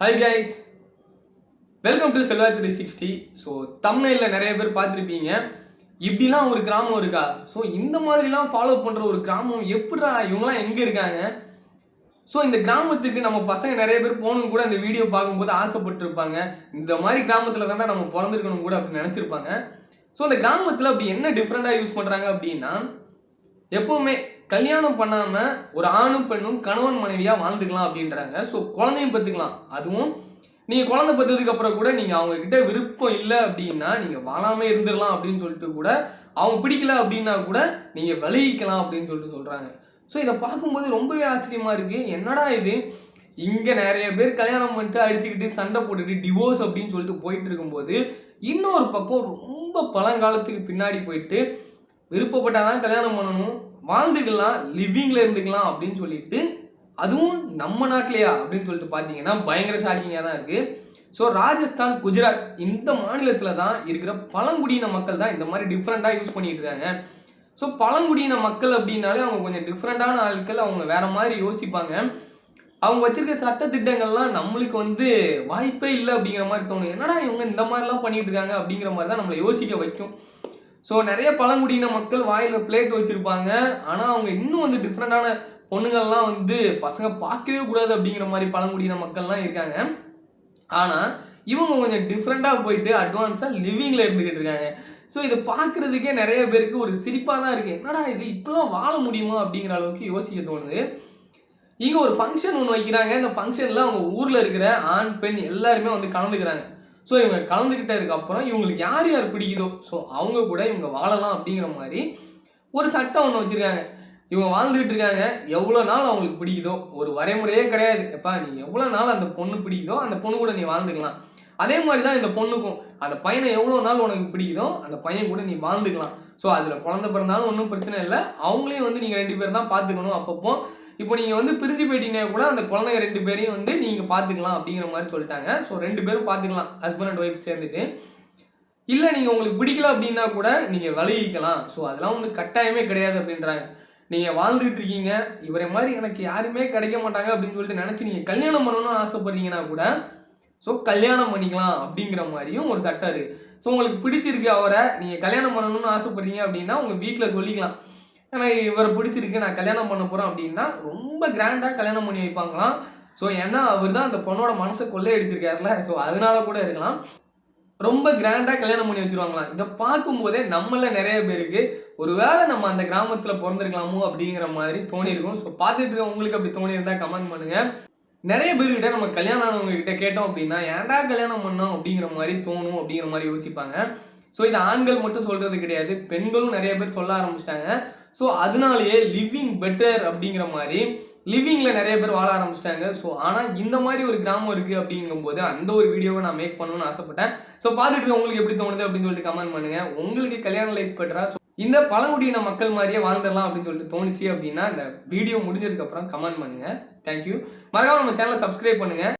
Hi guys welcome to Selva three sixty so தமிழில் நிறைய பேர் பார்த்துருப்பீங்க. இப்படிலாம் ஒரு கிராமம் இருக்கா? ஸோ இந்த மாதிரிலாம் ஃபாலோ பண்ணுற ஒரு கிராமம் எப்படா இவங்களாம் எங்கே இருக்காங்க? ஸோ இந்த கிராமத்துக்கு நம்ம பசங்க நிறைய பேர் போகணும் கூட இந்த வீடியோ பார்க்கும்போது ஆசைப்பட்டிருப்பாங்க. இந்த மாதிரி கிராமத்தில் தாண்டா நம்ம பிறந்திருக்கணும் கூட அப்படின்னு நினச்சிருப்பாங்க. ஸோ அந்த கிராமத்தில் அப்படி என்ன டிஃப்ரெண்ட்டாக யூஸ் பண்ணுறாங்க அப்படின்னா எப்போவுமே கல்யாணம் பண்ணாம ஒரு ஆணும் பெண்ணும் கணவன் மனைவியா வாழ்ந்துக்கலாம் அப்படின்றாங்க. ஸோ குழந்தையும் பத்துக்கலாம். அதுவும் நீங்க குழந்தை பத்ததுக்கு அப்புறம் கூட நீங்க அவங்க கிட்ட விருப்பம் இல்லை அப்படின்னா நீங்க வாழாம இருந்துடலாம் அப்படின்னு சொல்லிட்டு கூட அவங்க பிடிக்கல அப்படின்னா கூட நீங்க விலகிக்கலாம் அப்படின்னு சொல்லிட்டு சொல்றாங்க. ஸோ இதை பார்க்கும்போது ரொம்பவே ஆச்சரியமா இருக்கு. என்னடா இது? இங்க நிறைய பேர் கல்யாணம் பண்ணிட்டு அடிச்சுக்கிட்டு சண்டை போட்டுட்டு டிவோர்ஸ் அப்படின்னு சொல்லிட்டு போயிட்டு இருக்கும்போது இன்னொரு பக்கம் ரொம்ப பழங்காலத்துக்கு பின்னாடி போயிட்டு விருப்பப்பட்டாதான் கல்யாணம் பண்ணணும். வாழ்ந்துக்கலாம் லிவிங்ல இருந்துக்கலாம் அப்படின்னு சொல்லிட்டு அதுவும் நம்ம நாட்டிலையா அப்படின்னு சொல்லிட்டு பார்த்தீங்கன்னா பயங்கர ஷாக்கிங்காக தான் இருக்கு. ஸோ ராஜஸ்தான் குஜராத் இந்த மாநிலத்தில் தான் இருக்கிற பழங்குடியின மக்கள் தான் இந்த மாதிரி டிஃப்ரெண்ட்டாக யூஸ் பண்ணிட்டு இருக்காங்க. ஸோ பழங்குடியின மக்கள் அப்படின்னாலே அவங்க கொஞ்சம் டிஃப்ரெண்ட்டான ஆட்கள் அவங்க வேற மாதிரி யோசிப்பாங்க. அவங்க வச்சிருக்க சட்ட திட்டங்கள்லாம் நம்மளுக்கு வந்து வாய்ப்பே இல்லை அப்படிங்கிற மாதிரி தோணும். என்னடா இவங்க இந்த மாதிரிலாம் பண்ணிட்டு இருக்காங்க அப்படிங்கிற மாதிரி தான் நம்மளை யோசிக்க வைக்கும். ஸோ நிறைய பழங்குடியின மக்கள் வாயில் பிளேட் வச்சுருப்பாங்க. ஆனால் அவங்க இன்னும் வந்து டிஃப்ரெண்ட்டான பொண்ணுங்கள்லாம் வந்து பசங்க பார்க்கவே கூடாது அப்படிங்கிற மாதிரி பழங்குடியின மக்கள்லாம் இருக்காங்க. ஆனால் இவங்க கொஞ்சம் டிஃப்ரெண்ட்டாக போயிட்டு அட்வான்ஸாக லிவிங்கில் இருந்துக்கிட்டு இருக்காங்க. ஸோ இதை பார்க்குறதுக்கே நிறைய பேருக்கு ஒரு சிரிப்பாக தான் இருக்குது என்னடா இது இப்படிலாம் வாழ முடியுமா அப்படிங்கிற அளவுக்கு யோசிக்க தோணுது. இங்கே ஒரு ஃபங்க்ஷன் ஒன்று வைக்கிறாங்க. இந்த ஃபங்க்ஷனில் அவங்க ஊரில் இருக்கிற ஆண் பெண் எல்லாருமே வந்து கலந்துக்கிறாங்க. ஸோ இவங்க கலந்துக்கிட்டதுக்கு அப்புறம் இவங்களுக்கு யார் யார் பிடிக்குதோ ஸோ அவங்க கூட இவங்க வாழலாம் அப்படிங்கிற மாதிரி ஒரு சட்டம் ஒன்று வச்சுருக்காங்க. இவங்க வாழ்ந்துகிட்டு இருக்காங்க. எவ்வளோ நாள் அவங்களுக்கு பிடிக்குதோ ஒரு வரைமுறையே கிடையாது. எப்பா நீ எவ்வளோ நாள் அந்த பொண்ணு பிடிக்குதோ அந்த பொண்ணு கூட நீ வாழ்ந்துக்கலாம். அதே மாதிரி தான் இந்த பொண்ணுக்கும். அந்த பையனை எவ்வளோ நாள் உனக்கு பிடிக்குதோ அந்த பையன் கூட நீ வாழ்ந்துக்கலாம். ஸோ அதில் குழந்தை பிறந்தாலும் ஒன்றும் பிரச்சனை இல்லை. அவங்களையும் வந்து நீங்கள் ரெண்டு பேர் தான் பார்த்துக்கணும் அப்பப்போ. இப்போ நீங்கள் வந்து பிரிஞ்சு போயிட்டீங்கன்னா கூட அந்த குழந்தைங்க ரெண்டு பேரையும் வந்து நீங்கள் பார்த்துக்கலாம் அப்படிங்கிற மாதிரி சொல்லிட்டாங்க. ஸோ ரெண்டு பேரும் பார்த்துக்கலாம் ஹஸ்பண்ட் அண்ட் ஒய்ஃப் சேர்ந்துட்டு. இல்லை நீங்கள் உங்களுக்கு பிடிக்கல அப்படின்னா கூட நீங்கள் விலகிக்கலாம். ஸோ அதெல்லாம் ஒன்றும் கட்டாயமே கிடையாது அப்படின்றாங்க. நீங்கள் வாழ்ந்துகிட்டு இருக்கீங்க. இவரை மாதிரி எனக்கு யாருமே கிடைக்க மாட்டாங்க அப்படின்னு சொல்லிட்டு நினச்சி நீங்கள் கல்யாணம் பண்ணணும்னு ஆசைப்படுறீங்கன்னா கூட ஸோ கல்யாணம் பண்ணிக்கலாம் அப்படிங்கிற மாதிரியும் ஒரு சட்டம் இருக்குது ஸோ உங்களுக்கு பிடிச்சிருக்கு அவரை நீங்கள் கல்யாணம் பண்ணணும்னு ஆசைப்படுறீங்க அப்படின்னா உங்கள் வீட்டில் சொல்லிக்கலாம். எனக்கு இவரை பிடிச்சிருக்கு நான் கல்யாணம் பண்ண போகிறேன் அப்படின்னா ரொம்ப கிராண்டாக கல்யாணம் பண்ணி வைப்பாங்களாம். ஸோ ஏன்னா அவர் தான் அந்த பொண்ணோட மனசை கொள்ளையடிச்சிருக்காருல. ஸோ அதனால கூட இருக்கலாம். ரொம்ப கிராண்டாக கல்யாணம் பண்ணி வச்சிருவாங்களாம். இதை பார்க்கும்போதே நம்மள நிறைய பேருக்கு ஒருவேளை நம்ம அந்த கிராமத்தில் பிறந்திருக்கலாமோ அப்படிங்கிற மாதிரி தோணியிருக்கும். ஸோ பார்த்துட்டு உங்களுக்கு அப்படி தோணியிருந்தா கமெண்ட் பண்ணுங்கள் நிறைய பேர்கிட்ட நம்ம கல்யாணம் ஆனவங்க கிட்ட கேட்டோம் அப்படின்னா ஏன்டா கல்யாணம் பண்ணோம்? அப்படிங்கிற மாதிரி தோணும் அப்படிங்கிற மாதிரி யோசிப்பாங்க. ஸோ இது ஆண்கள் மட்டும் சொல்கிறது கிடையாது பெண்களும் நிறைய பேர் சொல்ல ஆரம்பிச்சிட்டாங்க. ஸோ அதனாலேயே லிவிங் பெட்டர் அப்படிங்கிற மாதிரி லிவிங்கில் நிறைய பேர் வாழ ஆரம்பிச்சிட்டாங்க. ஸோ ஆனால் இந்த மாதிரி ஒரு கிராமம் இருக்குது அப்படிங்கும்போது அந்த ஒரு வீடியோவை நான் மேக் பண்ணணும்னு ஆசைப்பட்டேன். ஸோ பார்த்துட்டு உங்களுக்கு எப்படி தோணுது அப்படின்னு சொல்லிட்டு கமெண்ட் பண்ணுங்கள் உங்களுக்கு கல்யாண லைஃப் பெட்டரா ஸோ இந்த பழங்குடியின மக்கள் மாதிரியே வாழ்ந்துடலாம் அப்படின்னு சொல்லிட்டு தோணுச்சு அப்படின்னா இந்த வீடியோ முடிஞ்சதுக்கப்புறம் கமெண்ட் பண்ணுங்கள் தேங்க்யூ மறக்காம நம்ம சேனலை சப்ஸ்கிரைப் பண்ணுங்கள்